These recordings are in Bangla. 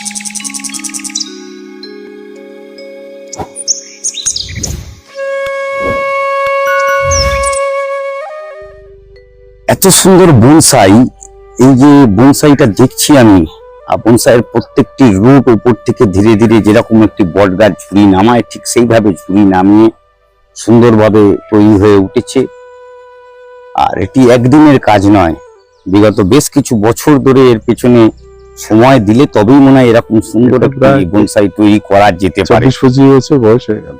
এত সুন্দর বনসাই, এই যে বনসাইটা দেখছি আমি, আর বনসাইয়ের প্রত্যেকটি রুট উপর থেকে ধীরে ধীরে যেরকম একটি বট গাছ ঝুড়ি নামায়, ঠিক সেইভাবে ঝুড়ি নামিয়ে সুন্দরভাবে তৈরি হয়ে উঠেছে। আর এটি একদিনের কাজ নয়, বিগত বেশ কিছু বছর ধরে এর পেছনে সময় দিলে তবেই মনে হয় এরকম সুন্দর একটি বনসাই তৈরি করা যেতে পারে। চব্বিশ পঁচিশ বছর বয়স হয়ে গেল।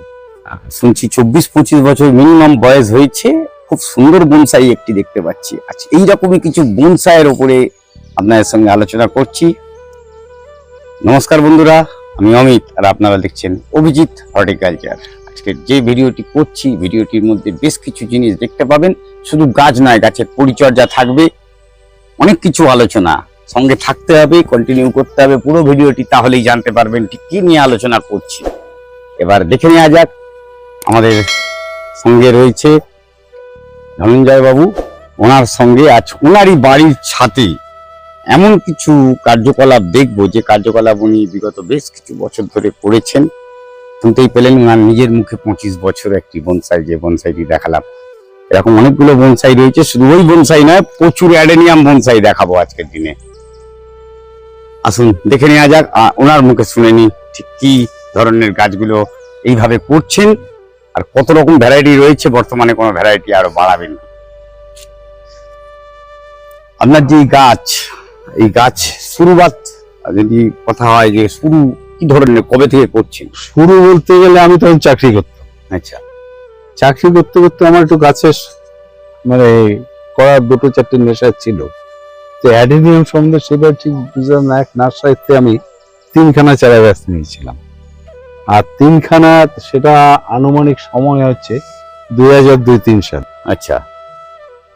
শুনছি চব্বিশ পঁচিশ বছর মিনিমাম বয়স হয়েছে খুব সুন্দর বনসাই একটি দেখতে পাচ্ছি। আচ্ছা এইরকমই কিছু বনসাইয়ের ওপরে আপনাদের সঙ্গে আলোচনা করছি। নমস্কার বন্ধুরা আমি অমিত আর আপনারা দেখছেন অভিজিৎ হর্টিকালচার আজকের যে ভিডিওটি করছি ভিডিওটির মধ্যে বেশ কিছু জিনিস দেখতে পাবেন। শুধু গাছ নয় গাছের পরিচর্যা থাকবে। অনেক কিছু আলোচনা সঙ্গে থাকতে হবে কন্টিনিউ করতে হবে পুরো ভিডিওটি, তাহলেই জানতে পারবেন ঠিক কি নিয়ে আলোচনা করছি। এবার দেখে নেওয়া যাক, আমাদের সঙ্গে রয়েছে ধনঞ্জয় বাবু ওনার সঙ্গে আজ ওনারই বাড়ির ছাতে এমন কিছু কার্যকলাপ দেখব, যে কার্যকলাপ উনি বিগত বেশ কিছু বছর ধরে করেছেন। শুনতেই পেলেন ওনার নিজের মুখে পঁচিশ বছর একটি বনসাই, যে বনসাইটি দেখালাম। এরকম অনেকগুলো বনসাই রয়েছে, শুধু ওই বনসাই নয়, প্রচুর অ্যাডেনিয়াম বনসাই দেখাবো আজকের দিনে। আসুন দেখে নেওয়া যাক ওনার মুখে শুনে নি ঠিক কি ধরনের গাছগুলো এইভাবে করছেন আর কত রকম ভ্যারাইটি রয়েছে বর্তমানে কোনো ভ্যারাইটি আরও বাড়াবেন আপনার যে এই গাছ এই গাছ শুরুবাত যদি কথা হয় যে শুরু কি ধরনের কবে থেকে করছেন? শুরু বলতে গেলে আমি তখন চাকরি করতাম। আচ্ছা। চাকরি করতে করতে আমার একটু গাছের মানে করার দুটো চারটে নেশা ছিল। তো অ্যাডেনিয়াম সম্বন্ধে সেটা ঠিক বুঝলাম না এক নার্সারিতে আমি তিনখানা চারা গাছ নিয়েছিলাম। আর তিনখানা সেটা আনুমানিক সময় হচ্ছে দুই হাজার দুই তিন সাল। আচ্ছা।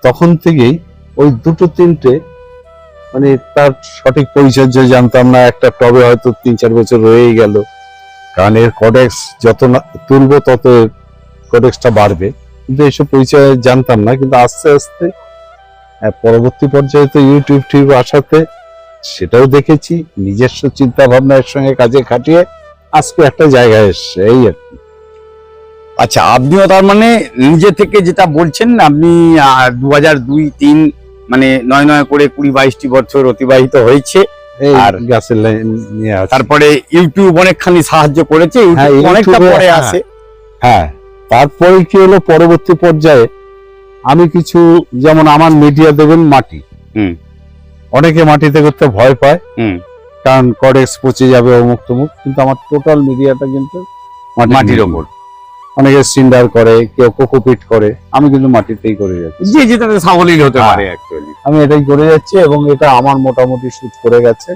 তখন থেকেই ওই দুটো তিনটে মানে তার সঠিক পরিচর্যা জানতাম না একটা টবে হয়তো তিন চার বছর রয়েই গেল। কারণ এর কডেক্স যত না তুলবো তত কডেক্সটা বাড়বে। কিন্তু এইসব পরিচয় জানতাম না কিন্তু আস্তে আস্তে পরবর্তী পর্যায়ে তো ইউটিউব টিউব আসাতে সেটাও দেখেছি নিজস্ব চিন্তা ভাবনার সঙ্গে কাজে খাটিয়ে আজকে একটা জায়গায় এসছে এই আর কি। আচ্ছা আপনিও তার মানে নিজে থেকে যেটা বলছেন আপনি দু হাজার দুই তিন মানে নয় নয় করে কুড়ি বাইশটি বছর অতিবাহিত হয়েছে আর- গাছের লাইন তারপরে ইউটিউব অনেকখানি সাহায্য করেছে হ্যাঁ, অনেকটা পরে হ্যাঁ। আসে হ্যাঁ তারপরে কি হলো পরবর্তী পর্যায়ে আমি কিছু যেমন আমার মিডিয়া দেবেন মাটি। হুম। অনেকে মাটিতে করতে ভয় পায়। হুম। কারণ কডেক্স পচে যাবে অমুক তমুক কিন্তু আমার টোটাল মিডিয়াটা কিন্তু মাটির ওপর। অনেকে সিন্ডার করে কেউ কোকোপিট করে আমি কিন্তু মাটিতেই করে যাচ্ছি। যে যেটাতে সাবলীল হতে হ্যাঁ। পারে অ্যাকচুয়ালি আমি এটাই করে যাচ্ছি এবং এটা আমার মোটামুটি সুদ করে গেছে।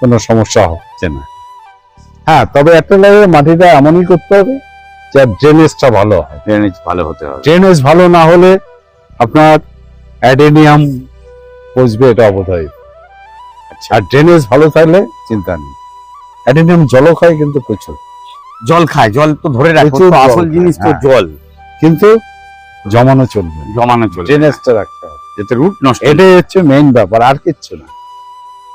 কোনো সমস্যা হচ্ছে না। হ্যাঁ তবে একটা লাগে মাটিটা এমনই করতে হবে যে ড্রেনেজটা ভালো হয়। ড্রেনেজ ভালো হতে হবে। ড্রেনেজ ভালো না হলে আপনার অ্যাডেনিয়াম পচবে এটা অবধারিত। আচ্ছা। আর ড্রেনেজ ভালো থাকলে চিন্তা নেই। অ্যাডেনিয়াম জলও খায় কিন্তু প্রচুর। জল খায় জল তো ধরে রাখো জল আসল জিনিস তো হ্যাঁ। জল। কিন্তু জমানো চলবে জমানো চলে ড্রেনেজটা রাখতে হবে। যাতে রুট নষ্ট এটাই হচ্ছে মেইন ব্যাপার আর কিচ্ছু না।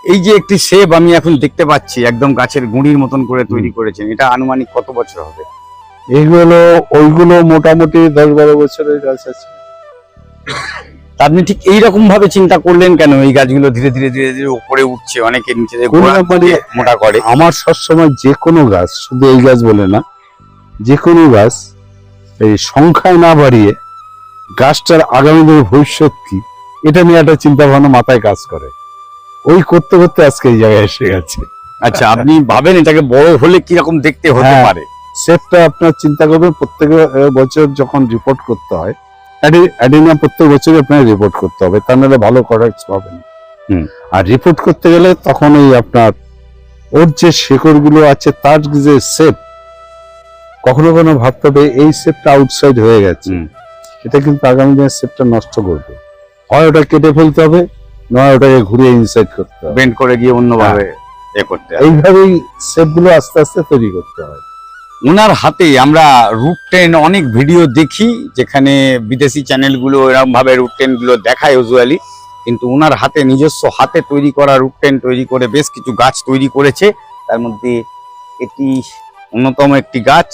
এই যে একটি সেব আমি এখন দেখতে পাচ্ছি একদম গাছের গুঁড়ির মতন করে তৈরি করেছেন এটা আনুমানিক কত বছর হবে? এইগুলো ওইগুলো মোটামুটি দশ বারো বছরের গাছ আছে। আপনি ঠিক এইরকম ভাবে চিন্তা করলেন কেন? এই গাছগুলো ধীরে ধীরে ধীরে ধীরে উপরে উঠছে অনেকে নিচে মোটা করে। আমার সবসময় যে কোনো গাছ শুধু এই গাছ বলে না যে কোনো গাছ এই সংখ্যায় না বাড়িয়ে গাছটার আগামী দিনের ভবিষ্যৎ কি এটা নিয়ে একটা চিন্তা ভাবনা মাথায় কাজ করে। ওই করতে করতে আজকে এই জায়গায় এসে গেছে। আচ্ছা আপনি ভাবেন এটাকে বড় হলে কি রকম দেখতে হতে হ্যাঁ। পারে? সেটটা আপনার চিন্তা করবেন প্রত্যেক বছর যখন রিপোর্ট করতে হয় অ্যাডিনিয়াম প্রত্যেক বছরই আপনার রিপোর্ট করতে হবে তা নাহলে ভালো প্রোডাক্টস পাবেন। আর রিপোর্ট করতে গেলে তখন ওই আপনার ওর যে শেকড়গুলো আছে তার যে সেপ কখনো কখনো ভাবতে হবে এই সেপটা আউটসাইড হয়ে গেছে। এটা কিন্তু আগামী দিনের সেপটা নষ্ট করবে। হয় ওটা কেটে ফেলতে হবে নয় ওটাকে ঘুরিয়ে ইনসাইড করতে হবে। বেন্ড করে গিয়ে অন্যভাবে এ করতে এইভাবেই সেপগুলো আস্তে আস্তে তৈরি করতে হয়। ওনার হাতে আমরা রুট টেন অনেক ভিডিও দেখি, যেখানে বিদেশি চ্যানেলগুলো এরকমভাবে রুট টেনগুলো দেখায় ইউজুয়ালি কিন্তু ওনার হাতে, নিজস্ব হাতে তৈরি করা রুট টেন তৈরি করে বেশ কিছু গাছ তৈরি করেছে। তার মধ্যে এটি অন্যতম একটি গাছ।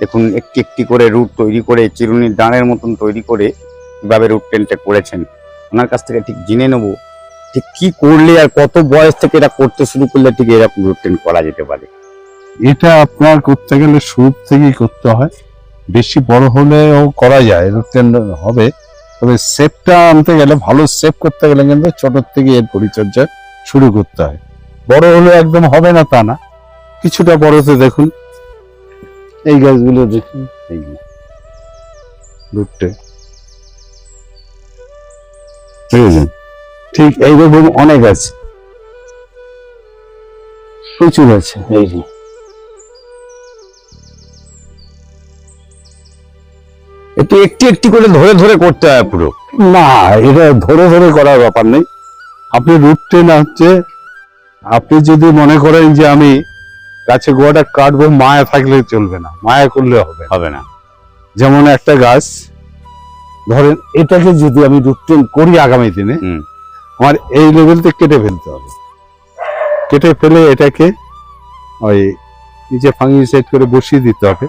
দেখুন, একটি একটি করে রুট তৈরি করে, চিরুনির দাঁড়ের মতন তৈরি করে কীভাবে রুট টেনটা করেছেন। ওনার কাছ থেকে ঠিক জেনে নেব ঠিক কী করলে আর কত বয়স থেকে এটা করতে শুরু করলে ঠিক এরকম রুট টেন করা যেতে পারে। এটা আপনার করতে গেলে শুরু থেকেই করতে হয়। বেশি বড় হলেও করা যায় হবে। তবে সেপটা আনতে গেলে, ভালো সেপ করতে গেলে কিন্তু ছোট থেকে এর পরিচর্যা শুরু করতে হয়। বড় হলে একদম হবে না তা না। কিছুটা বড়তে দেখুন। এই গাছগুলো দেখুন। এই ঠিক এইরকম অনেক আছে। প্রচুর আছে, এই একটু একটি একটি করে ধরে ধরে করতে হয় পুরো। না এটা ধরে ধরে করার ব্যাপার নেই। আপনি রুট টেন হচ্ছে আপনি যদি মনে করেন যে আমি গাছে গোয়াটা কাটবো মায়া থাকলে চলবে না মায়া করলে হবে হবে না। যেমন একটা গাছ ধরেন এটাকে যদি আমি রুট করি আগামী দিনে। আমার এই লেভেলতে কেটে ফেলতে হবে। কেটে ফেলে এটাকে ওই নিচে ফাঙ্গিসাইড করে বসিয়ে দিতে হবে।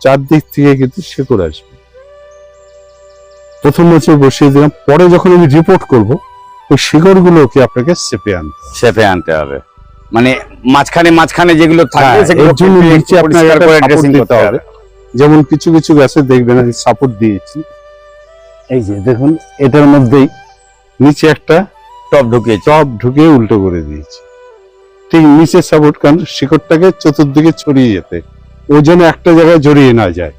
চারদিক থেকে কিন্তু শেকড় আসবে। প্রথম বছর বসিয়ে দিলাম। পরে যখন আমি রিপোর্ট করব ওই শিকড় গুলোকে আপনাকে চেপে আনতে চেপে আনতে হবে। মানে মাঝখানে মাঝখানে যেগুলো থাকে হ্যাঁ, সেগুলো নিচে আপনাকে করে ড্রেসিং করতে হবে। হবে। যেমন কিছু কিছু গাছে দেখবেন আমি সাপোর্ট দিয়েছি। এই যে দেখুন এটার মধ্যেই নিচে একটা টপ ঢুকিয়েছে চপ ঢুকে উল্টো করে দিয়েছি। ঠিক নিচে সাপোর্ট কারণ শিকড়টাকে চতুর্দিকে ছড়িয়ে যেতে ও যেন একটা জায়গায় জড়িয়ে না যায়।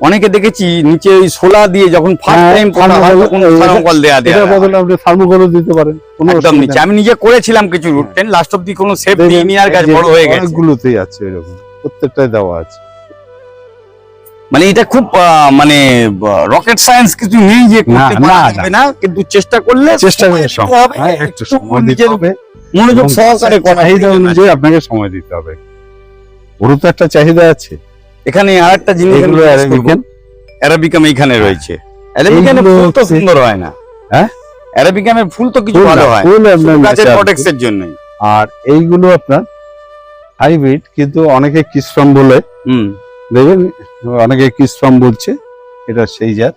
অনেকে দেখেছি নিচে ওই সোলা দিয়ে যখন ফার্স্ট হ্যাঁ, টাইম করা হয় তখন থার্মোকল দেয়া দেয়া এটার বদলে আপনি থার্মোকলও দিতে পারেন একদম নিচে। আমি নিজে করেছিলাম কিছু রুট টেন লাস্ট অব্দি কোনো সেফ দেখবেন দিইনি আর গাছ বড় হয়ে গেছে। অনেকগুলোতেই আছে এরকম প্রত্যেকটাই দেওয়া আছে। মানে এটা খুব মানে রকেট সায়েন্স কিছু নেই যে করতে না, না, কিন্তু চেষ্টা করলে চেষ্টা করে সময় হ্যাঁ, একটু একটু সময় দিতে হবে। মনোযোগ সহকারে করা চাহিদা অনুযায়ী আপনাকে সময় দিতে হবে। ওরও তো একটা চাহিদা আছে। এখানে আর একটা জিনিস এগুলো। অ্যারাবিকাম এইখানে রয়েছে। ফুল তো সুন্দর হয় না। হ্যাঁ? অ্যারাবিকামের ফুল তো কিছু ভালো হয় ফুল গাছের। প্রোটেক্টের জন্যই। আর এইগুলো আপনার হাইব্রিড কিন্তু অনেকে কিসফাম বলে। হুম। দেখবেন অনেকে কিসফাম বলছে এটা সেই জাত।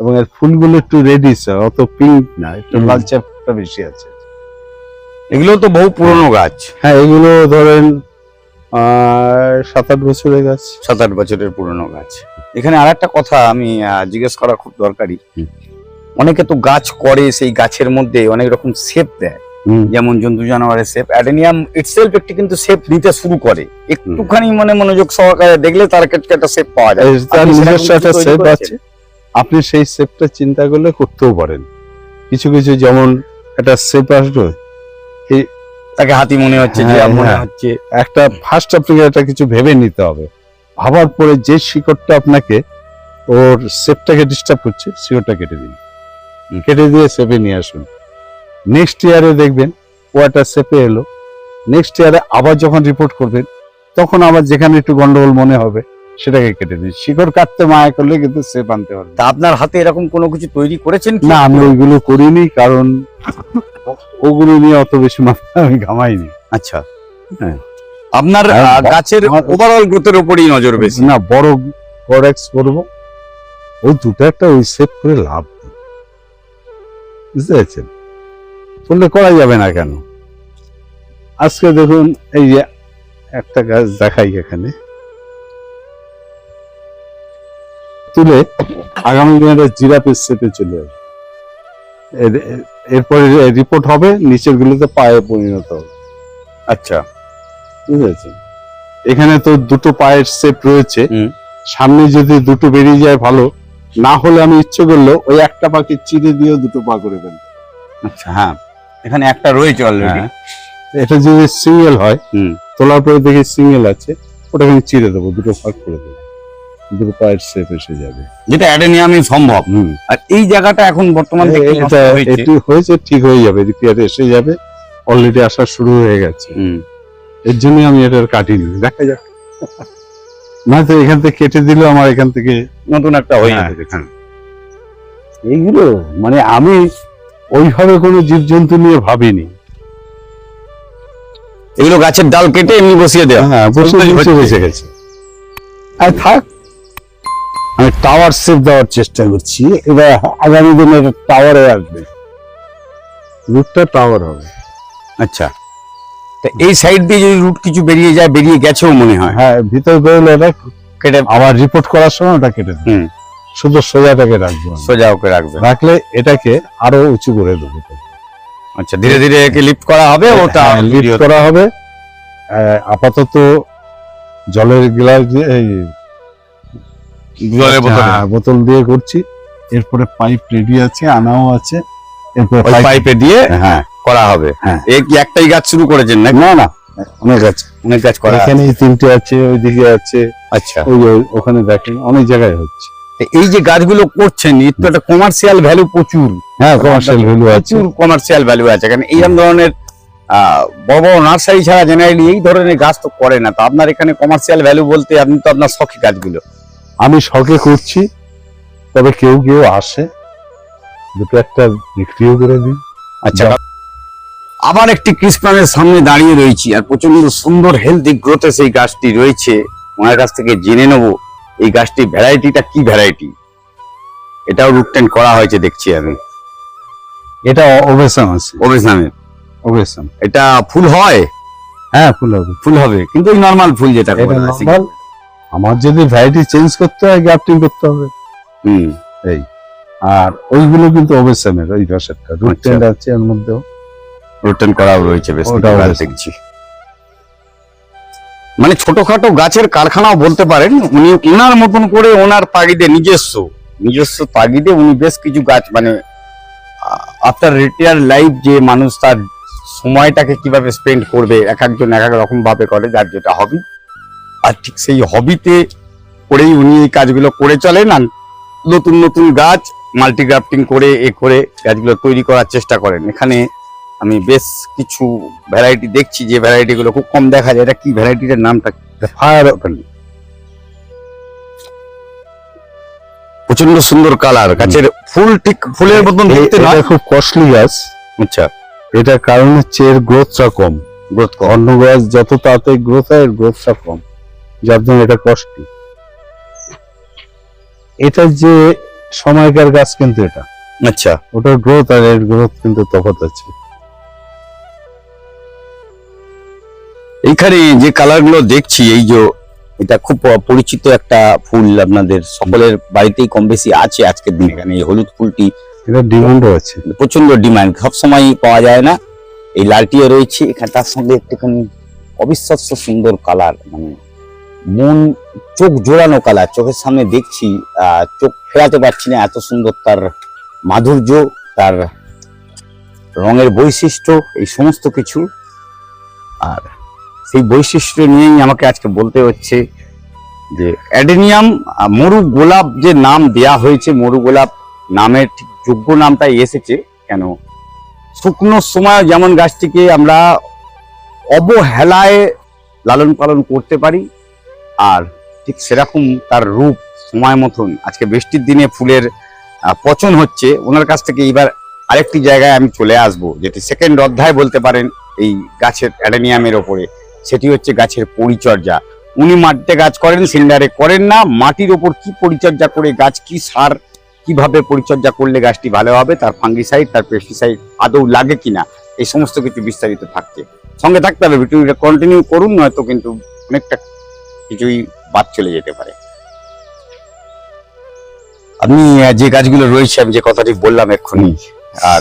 এবং এর ফুলগুলো একটু রেডিস অত পিঙ্ক না একটু। লালচাপটা বেশি আছে। এগুলো তো বহু পুরনো গাছ। হ্যাঁ এগুলো ধরেন আহ, সাত আট বছরের গাছ। সাত আট বছরের পুরনো গাছ। এখানে আর একটা কথা আমি জিজ্ঞেস করা খুব দরকারি। অনেকে তো গাছ করে সেই গাছের মধ্যে অনেক রকম শেপ দেয়। যেমন জন্তু জানোয়ারের শেপ অ্যাডেনিয়াম ইটসেলফ একটি কিন্তু শেপ নিতে শুরু করে। একটুখানি মানে মনোযোগ সহকারে দেখলে তার ক্ষেত্রে একটা শেপ পাওয়া যায়। তার নিজস্ব একটা সেপ আছে। আপনি সেই সেপটা চিন্তা করলে করতেও পারেন। কিছু কিছু যেমন একটা সেপ আসবে তাকে হাতি মনে হচ্ছে যে হ্যাঁ, মনে হ্যাঁ। হচ্ছে। একটা ফার্স্ট আপনাকে একটা কিছু ভেবে নিতে হবে। ভাবার পরে যে শিকড়টা আপনাকে ওর সেপটাকে ডিস্টার্ব করছে শিকড়টা কেটে দিন। কেটে দিয়ে সেপে নিয়ে আসুন। নেক্সট ইয়ারে দেখবেন ও একটা সেপে এলো। নেক্সট ইয়ারে আবার যখন রিপোর্ট করবেন তখন আবার যেখানে একটু গন্ডগোল মনে হবে সেটাকে কেটে দিন। শিকড় কাটতে মায়া করলে কিন্তু সেপ আনতে পারবে তা আপনার হাতে এরকম কোনো কিছু তৈরি করেছেন না আমি ওইগুলো করিনি কারণ ওগুলো নিয়ে অত বেশি মাথা আমি ঘামাইনি। আচ্ছা। হ্যাঁ। আপনার গাছের ওভারঅল গ্রোথের উপরই নজর বেশি। না বড় প্রোডাক্টস করব। ওই দুটো একটা ওই সেভ করে লাভ বুঝতে পারছেন? করলে করা যাবে না কেন? আজকে দেখুন এই যে একটা গাছ দেখাই এখানে। তুলে আগামী দিনে জিরাপের সেপে চলে আসবে। এর- এরপরে রিপোর্ট হবে নিচের গুলোতে পায়ে পরিণত হবে। আচ্ছা। বুঝতে পারছেন এখানে তো দুটো পায়ের সেপ রয়েছে। সামনে যদি দুটো বেরিয়ে যায় ভালো। না হলে আমি ইচ্ছে করলেও ওই একটা পাকে চিড়ে দিয়েও দুটো পা করে ফেলব আচ্ছা হ্যাঁ। এখানে একটা রয়েছে অলরেডি হ্যাঁ। এটা যদি সিঙ্গেল হয়। তোলার পরে দেখি সিঙ্গেল আছে ওটাকে আমি চিড়ে দেবো দুটো ভাগ করে দেবো। দুটো পায়ের সেপ এসে যাবে। যেটা অ্যাডেনিয়ামই সম্ভব। আর এই জায়গাটা এখন বর্তমান নষ্ট এটা এটি হয়েছে ঠিক হয়ে যাবে রিপেয়ারে এসে যাবে। অলরেডি আসা শুরু হয়ে গেছে। এর জন্যই আমি এটা আর কাটিনি। দেখা যাক। না তো এখান থেকে কেটে দিলে আমার এখান থেকে নতুন একটা হয়ে হ্যাঁ, যাবে। হ্যাঁ। এইগুলো মানে আমি ওইভাবে কোনো জীবজন্তু নিয়ে ভাবিনি। এগুলো গাছের ডাল কেটে এমনি বসিয়ে দেওয়া। হ্যাঁ। বসে গেছে। আর থাক আমি টাওয়ার সেভ দেওয়ার চেষ্টা করছি। এবার আগামী দিনে টাওয়ারে আসবে। রুটটা টাওয়ার হবে। আচ্ছা। তা এই সাইড দিয়ে যদি রুট কিছু বেরিয়ে যায় বেরিয়ে গেছেও মনে হয়। হ্যাঁ ভিতরে বেরোলে এটা কেটে আবার রিপোর্ট করার সময় ওটা কেটে দেবো। হুম। শুধু সোজাটাকে রাখব সোজা ওকে রাখবে। রাখলে এটাকে আরও উঁচু করে দেবো। আচ্ছা ধীরে ধীরে একে লিফট করা হবে ওটা লিফট করা হবে। আপাতত জলের গ্লাস দিয়ে এই জলের বোতলে। বোতল দিয়ে করছি। এরপরে পাইপ রেডি আছে আনাও আছে। এরপরে পাইপে দিয়ে হ্যাঁ। করা হবে। হ্যাঁ। একটাই গাছ শুরু করেছেন না না না অনেক আছে অনেক গাছ করা। এখানে তিনটে আছে ওইদিকে আছে। আচ্ছা। ওই ওখানে দেখেন অনেক জায়গায় হচ্ছে। এই যে গাছগুলো করছেন এর তো একটা কমার্শিয়াল ভ্যালু প্রচুর। হ্যাঁ কমার্শিয়াল ভ্যালু আছে। প্রচুর কমার্শিয়াল ভ্যালু আছে। কারণ এইরকম ধরনের আহ, বড় বড় নার্সারি ছাড়া জেনারেলি এই ধরনের গাছ তো করে না। তো আপনার এখানে কমার্শিয়াল ভ্যালু বলতে আপনি তো আপনার শখী গাছগুলো। আমি শখে করছি তবে কেউ কেউ আসে দুটো একটা বিক্রিও করে দিই। আচ্ছা আবার একটি ক্রিসমাসের সামনে দাঁড়িয়ে রয়েছি আর প্রচণ্ড সুন্দর হেলদি গ্রোথে সেই গাছটি রয়েছে। ওনার কাছ থেকে জেনে নেব এই গাছটির ভ্যারাইটিটা কি ভ্যারাইটি এটাও রুটটেন করা হয়েছে দেখছি আমি। এটা ওভেসাম আছে। অবেশনামের ওভেসাম এটা ফুল হয়? হ্যাঁ ফুল হবে। ফুল হবে কিন্তু নর্মাল ফুল যেটা। আমার যদি ভ্যারাইটি চেঞ্জ করতে হয় গ্রাফটিং করতে হবে। হুম। এই। আর ওইগুলো কিন্তু ওভেসামের ওই ভাষাটা রুট। টেন্ড আছে এর মধ্যেও। রোটেন করাও রয়েছে বেশ দেখছি। মানে ছোটখাটো গাছের কারখানাও বলতে পারেন উনি ওনার মতন করে ওনার তাগিদে নিজস্ব নিজস্ব তাগিদে উনি বেশ কিছু গাছ মানে আফটার রিটায়ার লাইফ যে মানুষ তার সময়টাকে কীভাবে স্পেন্ড করবে এক একজন এক এক রকম ভাবে করে যার যেটা হবি আর ঠিক সেই হবিতে করেই উনি এই কাজগুলো করে চলেন আর নতুন নতুন গাছ মাল্টিগ্রাফটিং করে এ করে গাছগুলো তৈরি করার চেষ্টা করেন। এখানে আমি বেশ কিছু ভ্যারাইটি দেখছি যে ভ্যারাইটি গুলো খুব কম দেখা যায়। এটা কি ভ্যারাইটিটার নামটা? ফায়ার ওপেন প্রচণ্ড সুন্দর কালার গাছের ফুল ঠিক ফুলের মতন দেখতে খুব কস্টলি গাছ। আচ্ছা। এটার কারণ হচ্ছে এর গ্রোথটা কম। গ্রোথ অন্য গাছ যত তাড়াতাড়ি গ্রোথ হয় এর গ্রোথটা কম। যার জন্য এটা কস্টলি এটা যে সময়কার গাছ কিন্তু এটা। আচ্ছা। ওটার গ্রোথ আর এর গ্রোথ কিন্তু তফাৎ আছে। এইখানে যে কালারগুলো দেখছি এই যে এটা খুব পরিচিত একটা ফুল আপনাদের সকলের বাড়িতেই কম বেশি আছে আজকের দিনে। এখানে এই হলুদ ফুলটি এটা ডিমান্ডও আছে। প্রচণ্ড ডিমান্ড সবসময় পাওয়া যায় না। এই লালটিও রয়েছে। এখানে তার সঙ্গে একটুখানি অবিশ্বাস্য সুন্দর কালার মানে মন চোখ জোড়ানো কালার, চোখের সামনে দেখছি চোখ ফেরাতে পারছি না, এত সুন্দর তার মাধুর্য, তার রঙের বৈশিষ্ট্য, এই সমস্ত কিছু। আর সেই বৈশিষ্ট্য নিয়েই আমাকে আজকে বলতে হচ্ছে যে, অ্যাডেনিয়াম মরু গোলাপ যে নাম দেয়া হয়েছে, মরু গোলাপ নামের ঠিক যোগ্য নামটাই এসেছে, কেন? শুকনো সময় যেমন গাছটিকে আমরা অবহেলায় লালন পালন করতে পারি আর ঠিক সেরকম তার রূপ সময় মতন। আজকে বৃষ্টির দিনে ফুলের পচন হচ্ছে, ওনার কাছ থেকে এবার আরেকটি জায়গায় আমি চলে আসব, যেটি সেকেন্ড অধ্যায় বলতে পারেন এই গাছের অ্যাডেনিয়ামের ওপরে। সেটি হচ্ছে গাছের পরিচর্যা। উনি মাটিতে গাছ করেন সিলিন্ডারে করেন না, মাটির ওপর কি পরিচর্যা করে গাছ, কি সার, কীভাবে পরিচর্যা করলে গাছটি ভালো হবে, তার ফাঙ্গিসাইড, তার পেস্টিসাইড আদৌ লাগে কিনা, এই সমস্ত কিছু বিস্তারিত থাকছে। সঙ্গে থাকতে হবে, ভিডিওটা কন্টিনিউ করুন, নয়তো কিন্তু অনেকটা কিছুই বাদ চলে যেতে পারে। আহ, যে গাছগুলো রয়েছে আমি যে কথাটি বললাম এক্ষুনি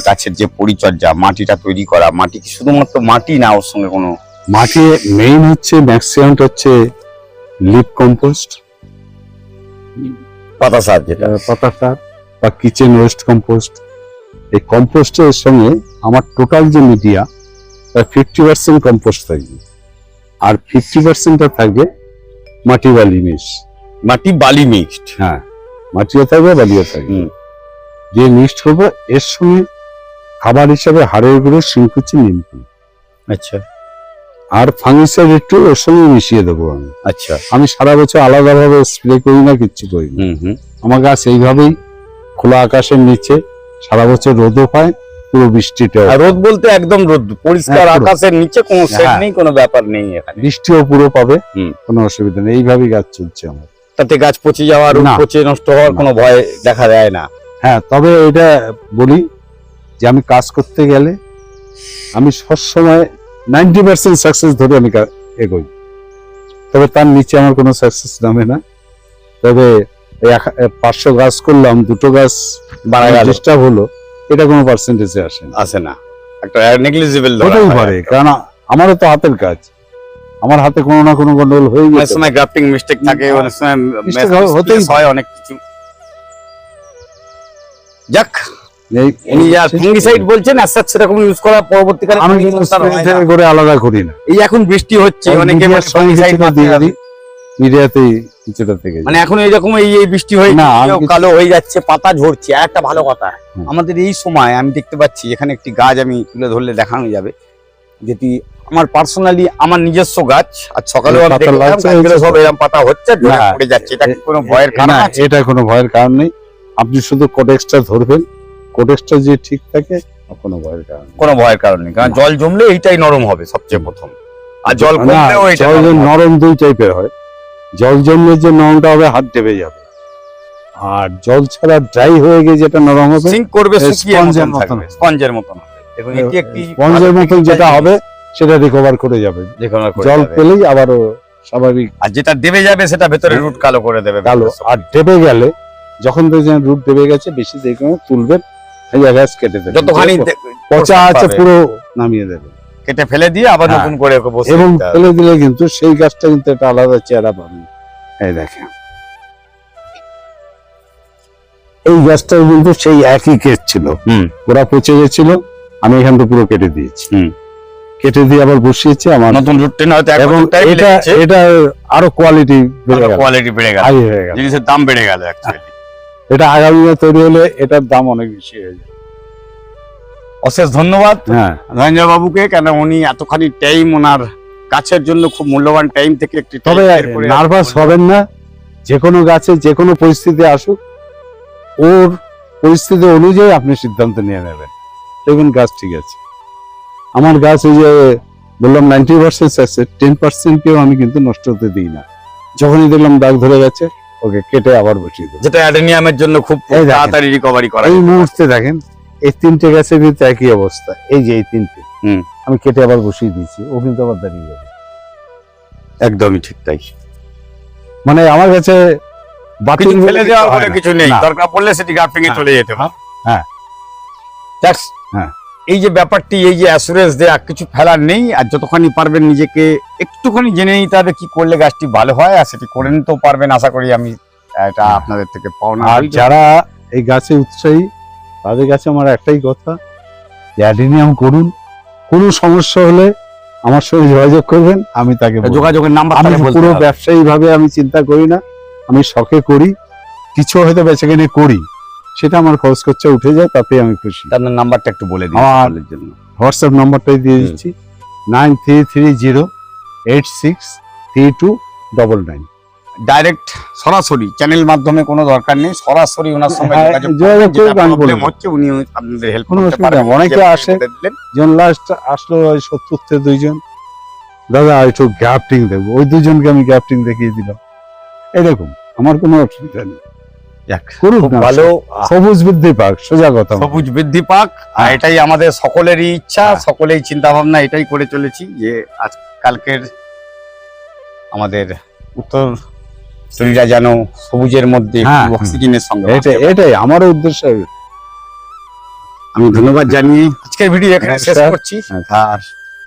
গাছের যে পরিচর্যা মাটিটা তৈরি করা মাটি কি শুধুমাত্র মাটি না ওর সঙ্গে কোনো মাটি মেইন হচ্ছে ম্যাক্সিমামটা হচ্ছে লিপ কম্পোস্ট পাতা সার যেটা। পাতা সার বা কিচেন ওয়েস্ট কম্পোস্ট এই কম্পোস্টের সঙ্গে আমার টোটাল যে মিডিয়া তার ফিফটি পার্সেন্ট কম্পোস্ট থাকবে। আর ফিফটি পার্সেন্টটা থাকবে মাটি বালি মিশ মাটি বালি মিক্সড। হ্যাঁ মাটিও থাকবে বালিও থাকবে। যে মিক্সড করব এর সঙ্গে খাবার হিসাবে হাড়ের গুঁড়ো শিংকুচি নিমকি আচ্ছা। আর ফাঙ্গিসাইড একটু ওর সঙ্গে মিশিয়ে দেবো আমি। আচ্ছা। আমি সারা বছর আলাদাভাবে স্প্রে করি না কিচ্ছু করি না। হুম হুম। আমার গাছ এইভাবেই খোলা আকাশের নিচে সারা বছর রোদও পায় পুরো বৃষ্টিটা রোদ বলতে একদম রোদ পরিষ্কার হ্যাঁ, আকাশের নিচে কোনো শেড হ্যাঁ। নেই কোনো ব্যাপার নেই এখানে। বৃষ্টিও পুরো পাবে কোনো অসুবিধা নেই এইভাবেই গাছ চলছে আমার। তাতে গাছ পচে যাওয়া রোদ না। পচে নষ্ট হওয়ার কোনো ভয় দেখা দেয় না। হ্যাঁ তবে এটা বলি যে আমি কাজ করতে গেলে আমি সবসময় নাইনটি পার্সেন্ট সাকসেস ধরে আমি এগোই। তবে তার নিচে আমার কোনো সাকসেস নামে না। তবে পাঁচশো গাছ করলাম দুটো গাছ ডিস্টার্ব হলো। এটা কোনো পার্সেন্টেজে আসে না। আসে না। একটা নেগলিজিবল হতেই পারে কারণ আমারও তো হাতের কাজ। আমার হাতে কোনো না কোনো গন্ডগোল হয়ে অনেক সময় গ্রাফটিং মিস্টেক থাকে অনেক সময় হয়- হতেই হয় অনেক কিছু। যাক এই- ফাঙ্গিসাইড বলছেন আস্তে আস্তে সেরকম ইউজ করা পরবর্তীকালে আমি করে আলাদা করি না। এই এখন বৃষ্টি হচ্ছে অনেকে মারতে দিয়ে দিই। মিডিয়াতেই কিছুটা থেকে মানে এখন এইরকম এই এই বৃষ্টি হয়ে না, আমি কেউ কিছু- কালো হয়ে যাচ্ছে পাতা ঝরছে। আর একটা ভালো কথা আমাদের এই সময় আমি দেখতে পাচ্ছি এখানে একটি গাছ আমি তুলে ধরলে দেখানো যাবে যেটি আমার পার্সোনালি আমার নিজস্ব গাছ। আর সব এরকম পাতা হচ্ছে পড়ে যাচ্ছে এটা কোনো ভয়ের কারণ এটা কোনো ভয়ের কারণ নেই। আপনি শুধু কোডেক্সটা ধরবেন কোডেক্সটা যে ঠিক থাকে কোনো ভয়ের কারণ নেই। কোনো ভয়ের কারণ নেই কারণ জল জমলে এইটাই নরম হবে সবচেয়ে প্রথম। আর জল কমলেও এটা। নরম দুই টাইপের হয়। জল জমলে যে নরমটা হবে হাত দেবে যাবে। আর জল ছাড়া ড্রাই হয়ে গিয়ে যেটা নরম হবে সিঙ্ক করবে এর মতন। স্পঞ্জের মতন। এটি একটি স্পঞ্জের মতন যেটা হবে সেটা রিকভার করে যাবে। জল। পেলেই আবারও স্বাভাবিক। আর যেটা দেবে যাবে সেটা ভেতরে রুট কালো করে দেবে। কালো। আর ডেবে গেলে যখন দেখছেন রুট ডেবে গেছে বেশি দেখে তুলবেন এই গাছ কেটে দেবেন। যতখানি পচা আছে পুরো নামিয়ে দেবেন। কেটে ফেলে দিয়ে আবার হ্যাঁ। নতুন করে ওকে বসে এবং ফেলে দিলে কিন্তু সেই গাছটা কিন্তু একটা আলাদা চেহারা পাবেন এই দেখেন। এই গাছটাও কিন্তু সেই একই কেস ছিল। ওরা পচে গেছিল আমি এখান থেকে পুরো কেটে দিয়েছি। কেটে দিয়ে আবার বসিয়েছি আমার। নতুন রুট টেনে হয়তো এবং এটা এটা আরও কোয়ালিটি বেড়ে গেল। কোয়ালিটি বেড়ে গেল। হয়ে জিনিসের দাম বেড়ে গেল অ্যাকচুয়ালি এটা আগামী তৈরি হলে এটার দাম অনেক বেশি হয়ে যাবে। অশেষ ধন্যবাদ। হ্যাঁ। ধনঞ্জয় বাবুকে কেন উনি এতখানি টাইম ওনার গাছের জন্য খুব মূল্যবান টাইম থেকে একটি তবে নার্ভাস হবেন না। যে কোনো গাছে যে কোনো পরিস্থিতি আসুক ওর পরিস্থিতি অনুযায়ী আপনি সিদ্ধান্ত নিয়ে নেবেন। দেখবেন গাছ ঠিক আছে। আমার গাছ এই যে বললাম নাইনটি পার্সেন্ট আছে টেন পার্সেন্টকেও আমি কিন্তু নষ্ট হতে দিই না। যখনই দেখলাম দাগ ধরে গেছে ওকে কেটে আবার বসিয়ে দেবো। যেটা অ্যাডেনিয়ামের জন্য খুব তাড়াতাড়ি রিকভারি করা এই মুহূর্তে দেখেন এই তিনটে গাছের ভিতরে একই অবস্থা। এই যে এই তিনটে। আমি কেটে আবার বসিয়ে দিয়েছি ও কিন্তু আবার দাঁড়িয়ে যাবে। একদমই ঠিক তাই। মানে আমার কাছে বাতিল ফেলে দেওয়ার বলে কিছু নেই। দরকার পড়লে সেটি গ্রাফটিং এ হ্যাঁ। চলে যেতে হ্যাঁ। হ্যাঁ। এই যে ব্যাপারটি এই যে অ্যাসুরেন্স দেয়া কিছু ফেলার নেই। আর যতখানি পারবেন নিজেকে একটুখানি জেনে নিতে হবে কি করলে গাছটি ভালো হয় আর সেটি করে নিতেও পারবেন। আশা করি আমি এটা। আপনাদের থেকে পাওনা আর যারা এই গাছে উৎসাহী তাদের কাছে আমার একটাই কথা অ্যাডিনিয়াম করুন। কোনো সমস্যা হলে আমার সঙ্গে যোগাযোগ করবেন আমি তাকে যোগাযোগের নাম্বার আমি পুরো। ব্যবসায়ী ভাবে আমি চিন্তা করি না আমি শখে করি কিছু হয়তো বেচাকেনে করি সেটা আমার খরচ খরচা উঠে যায় তাতে আমি খুশি। আপনার নাম্বারটা একটু বলে দিন আমার- জন্য। হোয়াটসঅ্যাপ নাম্বারটাই দিয়ে দিচ্ছি nine three three zero eight six three two double nine. Direct সরাসরি চ্যানেল মাধ্যমে কোনো দরকার নেই সরাসরি ওনার সঙ্গে হ্যাঁ। হচ্ছে উনি আপনাদের হেল্প করতে পারবেন। অনেকে আসে। জন লাস্ট আসলো ওই সত্তর দুইজন। দাদা একটু গ্যাপটিং দেবো। ওই দুজনকে আমি গ্যাপটিং দেখিয়ে দিলাম। এরকম আমার কোনো অসুবিধা নেই। যাক, করুক ভালো। সবুজ বৃদ্ধি পাক সোজা কথা। সবুজ বৃদ্ধি পাক আর। এটাই আমাদের সকলেরই ইচ্ছা। সকলেই চিন্তা ভাবনা এটাই করে চলেছি যে আজ কালকের আমাদের উত্তর শরীরা যেন সবুজের মধ্যে হ্যাঁ, অক্সিজেনের সঙ্গে এটা এটাই আমারও উদ্দেশ্য। আমি ধন্যবাদ জানিয়ে আজকের ভিডিও এখানে হ্যাঁ, শেষ করছি। হ্যাঁ। আর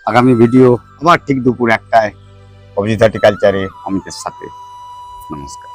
আগামী ভিডিও আবার ঠিক দুপুর একটায় অভিজিৎ কালচারে অমিতের সাথে। নমস্কার।